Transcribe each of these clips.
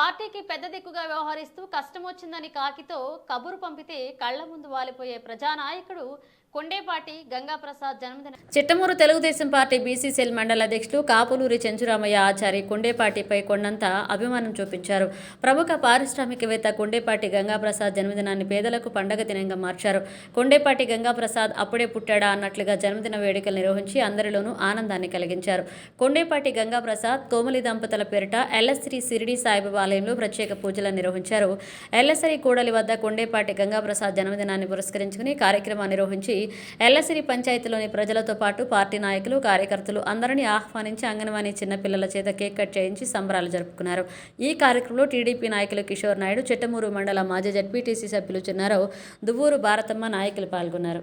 పార్టీకి పెద్ద దిక్కుగా వ్యవహరిస్తూ కష్టం వచ్చిందని కాకితో కబురు పంపితే కళ్ళ ముందు వాలిపోయే ప్రజానాయకుడు కొండేపాటి గంగాప్రసాద్ జన్మదిన చిట్టమూరు తెలుగుదేశం పార్టీ బీసీసీఎల్ మండల అధ్యక్షులు కాపులూరి చెంచురామయ్య ఆచారి కొండేపాటిపై కొండంత అభిమానం చూపించారు. ప్రముఖ పారిశ్రామికవేత్త కొండేపాటి గంగాప్రసాద్ జన్మదినాన్ని పేదలకు పండగ దినంగా మార్చారు. కొండేపాటి గంగాప్రసాద్ అప్పుడే పుట్టాడా అన్నట్లుగా జన్మదిన వేడుకలు నిర్వహించి అందరిలోనూ ఆనందాన్ని కలిగించారు. కొండేపాటి గంగాప్రసాద్ కోమలి దంపతుల పేరిట ఎల్ఎస్శ్రీ సిరిడి సాయిబాబా ఆలయంలో ప్రత్యేక పూజలు నిర్వహించారు. ఎల్ఎస్రి కూడలి వద్ద కొండేపాటి గంగాప్రసాద్ జన్మదినాన్ని పురస్కరించుకుని కార్యక్రమాన్ని నిర్వహించి ఎల్లసిరి పంచాయతీలోని ప్రజలతో పాటు పార్టీ నాయకులు కార్యకర్తలు అందరినీ ఆహ్వానించి అంగన్వాడీ చిన్నపిల్లల చేత కేక్ కట్ చేయించి సంబరాలు జరుపుకున్నారు. ఈ కార్యక్రమంలో టీడీపీ నాయకులు కిషోర్ నాయుడు చిట్టమూరు మండల మాజీ జడ్పీటీసీ సభ్యులు చిన్నారావు దువ్వూరు భారతమ్మ నాయకులు పాల్గొన్నారు.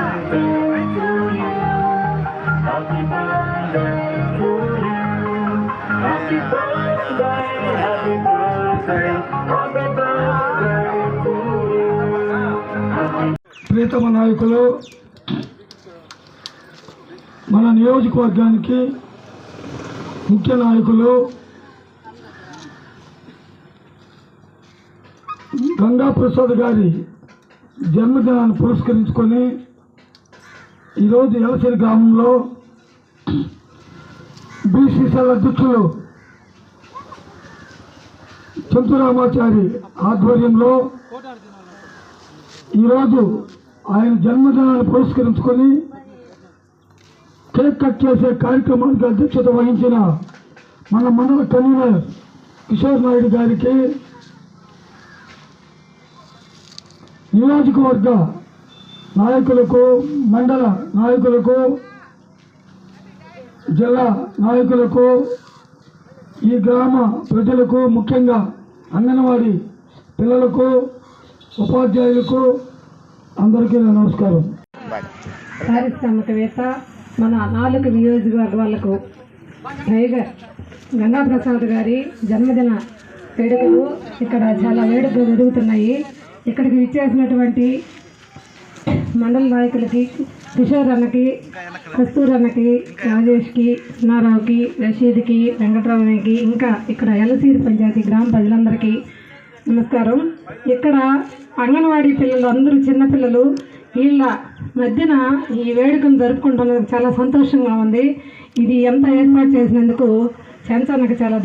ప్రియతమ నాయకులు మన నియోజకవర్గానికి ముఖ్య నాయకులు గంగా ప్రసాద్ గారి జన్మదినాన్ని పురస్కరించుకొని ఈరోజు ఎలసిరి గ్రామంలో బీసీసీఎల్ అధ్యక్షులు చంతురామాచారి ఆధ్వర్యంలో ఈరోజు ఆయన జన్మదినాన్ని పురస్కరించుకొని కేక్ కట్ చేసే కార్యక్రమానికి అధ్యక్షత వహించిన మన మండల కన్వీనర్ కిషోర్ నాయుడు గారికి నియోజకవర్గ నాయకులకు మండల నాయకులకు జిల్లా నాయకులకు ఈ గ్రామ ప్రజలకు ముఖ్యంగా అంగన్వాడీ పిల్లలకు ఉపాధ్యాయులకు అందరికీ నమస్కారం. పారిశ్రామికవేత్త మన నాలుగు నియోజకవర్గాలకు టైగర్ గంగాప్రసాద్ గారి జన్మదిన వేడుకలు ఇక్కడ చాలా వేడుకలు జరుగుతున్నాయి. ఇక్కడికి విచ్చేసినటువంటి మండల నాయకులకి కిషోర్ అన్నకి కస్తూర్ అన్నకి రాజేష్కి నారావుకి రషీద్కి వెంకటరమణకి ఇంకా ఇక్కడ ఎలసీరు పంచాయతీ గ్రామ ప్రజలందరికీ నమస్కారం. ఇక్కడ అంగన్వాడీ పిల్లలు అందరూ చిన్నపిల్లలు వీళ్ళ మధ్యన ఈ వేడుకను జరుపుకుంటున్నందుకు చాలా సంతోషంగా ఉంది. ఇది ఎంత ఏర్పాటు చేసినందుకు చెంచానికి చాలా